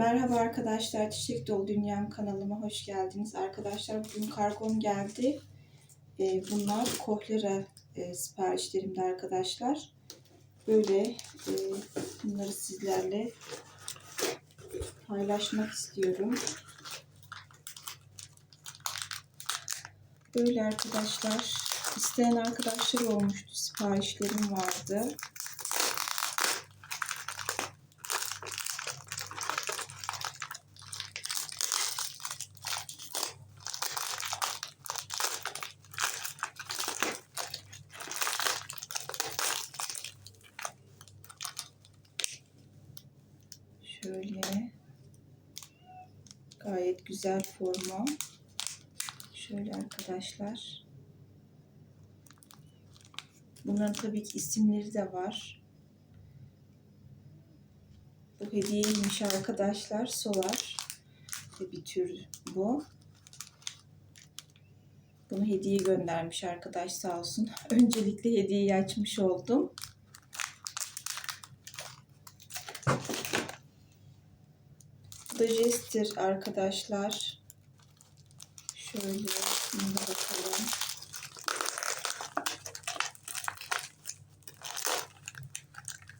Merhaba arkadaşlar, Çiçek Dolu Dünyam kanalıma hoş geldiniz. Arkadaşlar bugün kargom geldi. Ee, bunlar kohlera e, siparişlerimde arkadaşlar. Böyle e, bunları sizlerle paylaşmak istiyorum. Böyle arkadaşlar, isteyen arkadaşlar olmuştu, siparişlerim vardı. Şöyle gayet güzel formu. Şöyle arkadaşlar. Bunların tabii ki isimleri de var. Bu hediyeymiş arkadaşlar. Solar bir tür bu. Bunu hediye göndermiş arkadaş sağ olsun. Öncelikle hediyeyi açmış oldum. Jester arkadaşlar. Şöyle şimdi bakalım.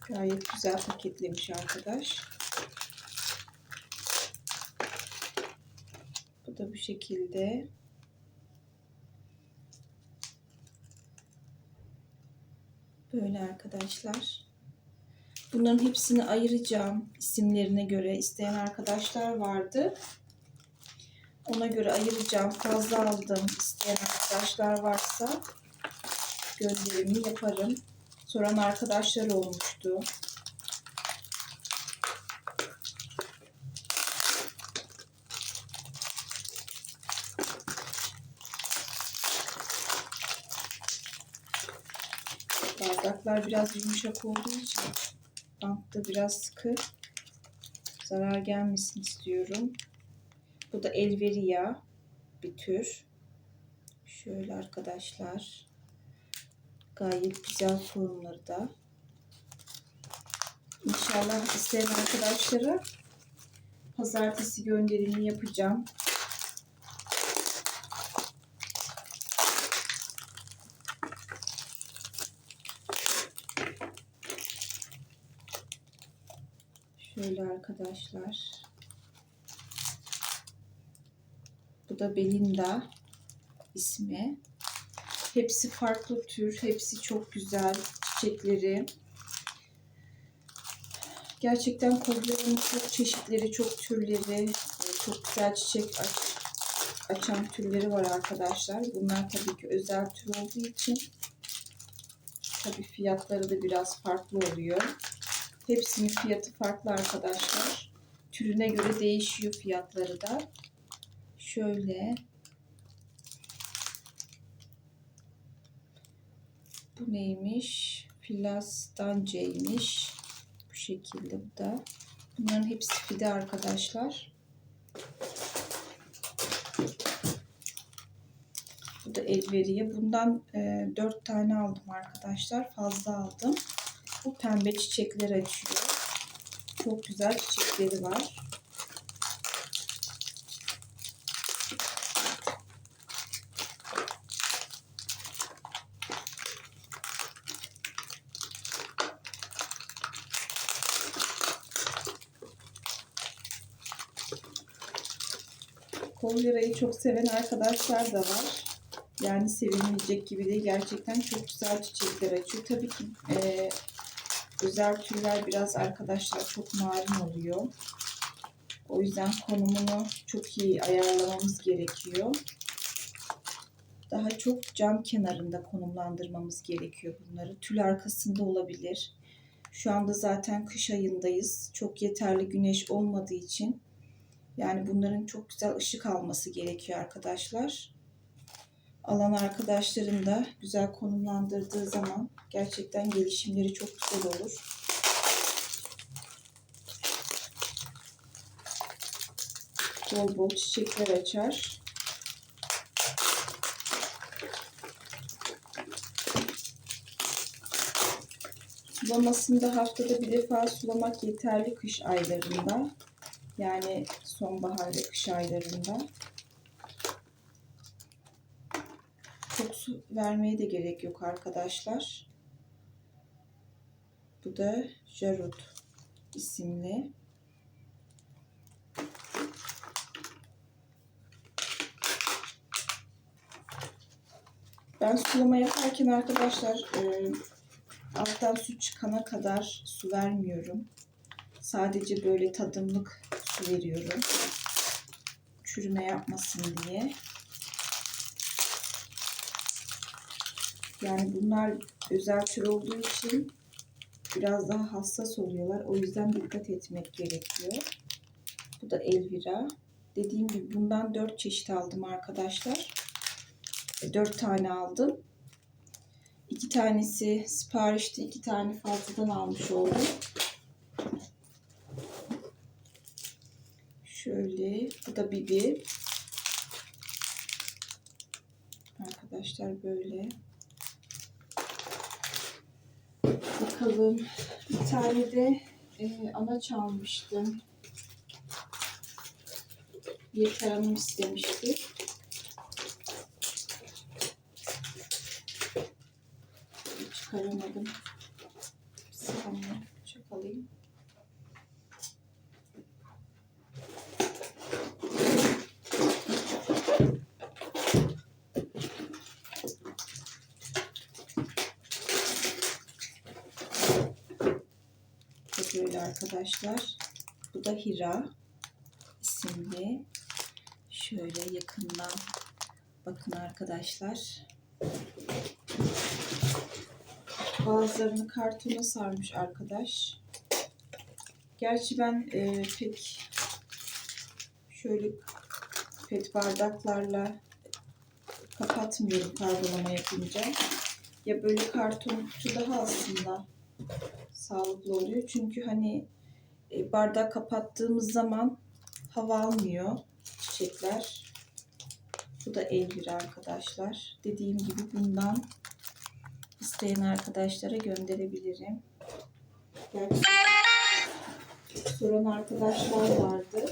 Gayet güzel paketlemiş arkadaş. Bu da bu şekilde. Böyle arkadaşlar. Bunların hepsini ayıracağım isimlerine göre. isteyen arkadaşlar vardı. Ona göre ayıracağım. Fazla aldım. isteyen arkadaşlar varsa gönderimi yaparım. Soran arkadaşlar olmuştu. Bardaklar biraz yumuşak olduğu için bantta biraz sıkı zarar gelmesin istiyorum. Bu da Elveria bir tür. Şöyle arkadaşlar. Gayet güzel formları da. İnşallah isteyen arkadaşlara pazartesi gönderimi yapacağım. Şöyle arkadaşlar. Bu da Belinda ismi. Hepsi farklı tür. Hepsi çok güzel çiçekleri. Gerçekten kozların çok çeşitleri, çok türleri, çok güzel çiçek aç, açan türleri var arkadaşlar. Bunlar tabii ki özel tür olduğu için tabii fiyatları da biraz farklı oluyor. Hepsinin fiyatı farklı arkadaşlar. Türüne göre değişiyor fiyatları da. Şöyle. Bu neymiş? Filastanceymiş. Bu şekilde bu da. Bunların hepsi fide arkadaşlar. Bu da elveriye. Bundan e, 4 tane aldım arkadaşlar. Fazla aldım. Bu pembe çiçekler açıyor. Çok güzel çiçekleri var. Kolyerayı çok seven arkadaşlar da var. Yani sevilmeyecek gibi değil. Gerçekten çok güzel çiçekler açıyor. Tabii ki e, özel türler biraz arkadaşlar çok narin oluyor. O yüzden konumunu çok iyi ayarlamamız gerekiyor. Daha çok cam kenarında konumlandırmamız gerekiyor bunları. Tül arkasında olabilir. Şu anda zaten kış ayındayız. Çok yeterli güneş olmadığı için yani bunların çok güzel ışık alması gerekiyor arkadaşlar. Alan arkadaşların da güzel konumlandırdığı zaman gerçekten gelişimleri çok güzel olur. Bol bol çiçekler açar. Sulamasında haftada bir defa sulamak yeterli kış aylarında. Yani sonbahar ve kış aylarında. Çok su vermeye de gerek yok arkadaşlar. Bu da Jarut isimli. Ben sulama yaparken arkadaşlar e, alttan su çıkana kadar su vermiyorum. Sadece böyle tadımlık su veriyorum. Çürüme yapmasın diye. Yani bunlar özel tür olduğu için biraz daha hassas oluyorlar. O yüzden dikkat etmek gerekiyor. Bu da Elvira. Dediğim gibi bundan 4 çeşit aldım arkadaşlar. 4 tane aldım. 2 tanesi siparişti. 2 tane fazladan almış oldum. Şöyle. Bu da Bibi. Arkadaşlar böyle. Bakalım. Bir tane de e, anaç almıştım. Yeter Hanım istemişti. Çıkaramadım. Bu böyle arkadaşlar. Bu da Hira isimli. Şöyle yakından bakın arkadaşlar. Bazılarını kartona sarmış arkadaş. Gerçi ben e, pek şöyle pet bardaklarla kapatmıyorum kargolama yapınca. Ya böyle karton kutu daha aslında sağlıklı oluyor. Çünkü hani e, bardak kapattığımız zaman hava almıyor çiçekler. Bu da Elvira arkadaşlar. Dediğim gibi bundan isteyen arkadaşlara gönderebilirim. Gerçi soran arkadaşlar vardı.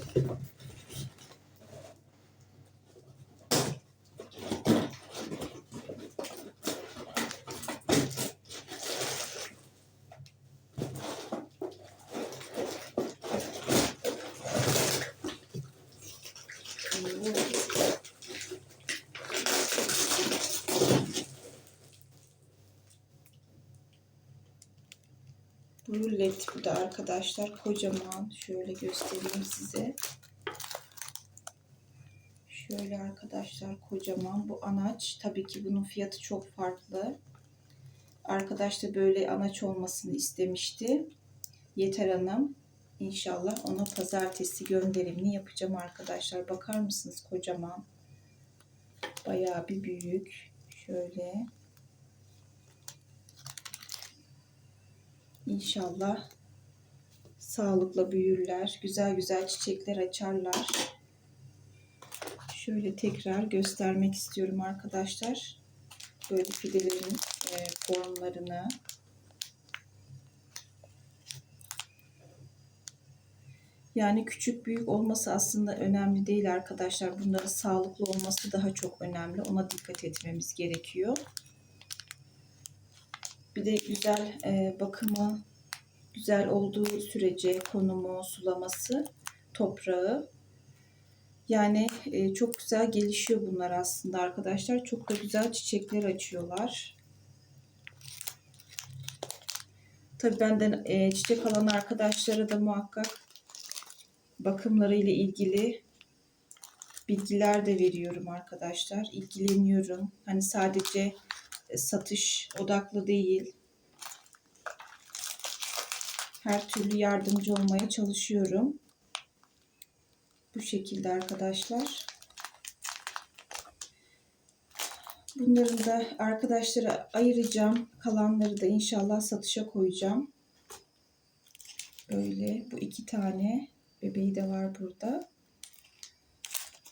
Rulet bu da arkadaşlar kocaman. Şöyle göstereyim size. Şöyle arkadaşlar kocaman. Bu anaç. Tabii ki bunun fiyatı çok farklı. Arkadaş da böyle anaç olmasını istemişti. Yeter Hanım. İnşallah ona pazartesi gönderimini yapacağım arkadaşlar. Bakar mısınız kocaman? Bayağı bir büyük. Şöyle. İnşallah sağlıkla büyürler. Güzel güzel çiçekler açarlar. Şöyle tekrar göstermek istiyorum arkadaşlar. Böyle fidelerin e, formlarını. Yani küçük büyük olması aslında önemli değil arkadaşlar. Bunların sağlıklı olması daha çok önemli. Ona dikkat etmemiz gerekiyor. Bir de güzel e, bakımı güzel olduğu sürece konumu, sulaması, toprağı yani e, çok güzel gelişiyor bunlar aslında arkadaşlar. Çok da güzel çiçekler açıyorlar. Tabii benden e, çiçek alan arkadaşlara da muhakkak bakımları ile ilgili bilgiler de veriyorum arkadaşlar. İlgileniyorum. Hani sadece satış odaklı değil. Her türlü yardımcı olmaya çalışıyorum. Bu şekilde arkadaşlar. Bunları da arkadaşlara ayıracağım. Kalanları da inşallah satışa koyacağım. Böyle bu iki tane bebeği de var burada.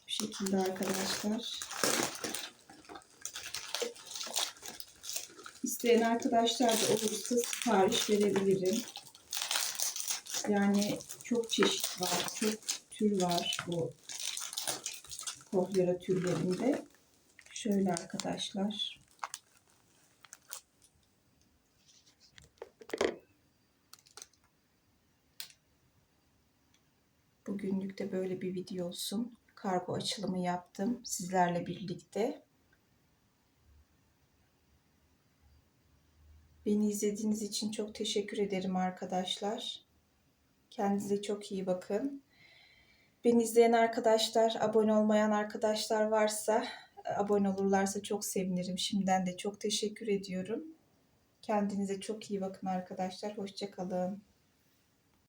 Bu şekilde arkadaşlar. İsteyen arkadaşlar da olursa sipariş verebilirim. Yani çok çeşit var. Çok tür var bu kohyora türlerinde. Şöyle arkadaşlar. Bugünlük de böyle bir video olsun. Kargo açılımı yaptım sizlerle birlikte. Beni izlediğiniz için çok teşekkür ederim arkadaşlar. Kendinize çok iyi bakın. Beni izleyen arkadaşlar, abone olmayan arkadaşlar varsa abone olurlarsa çok sevinirim. Şimdiden de çok teşekkür ediyorum. Kendinize çok iyi bakın arkadaşlar. Hoşçakalın.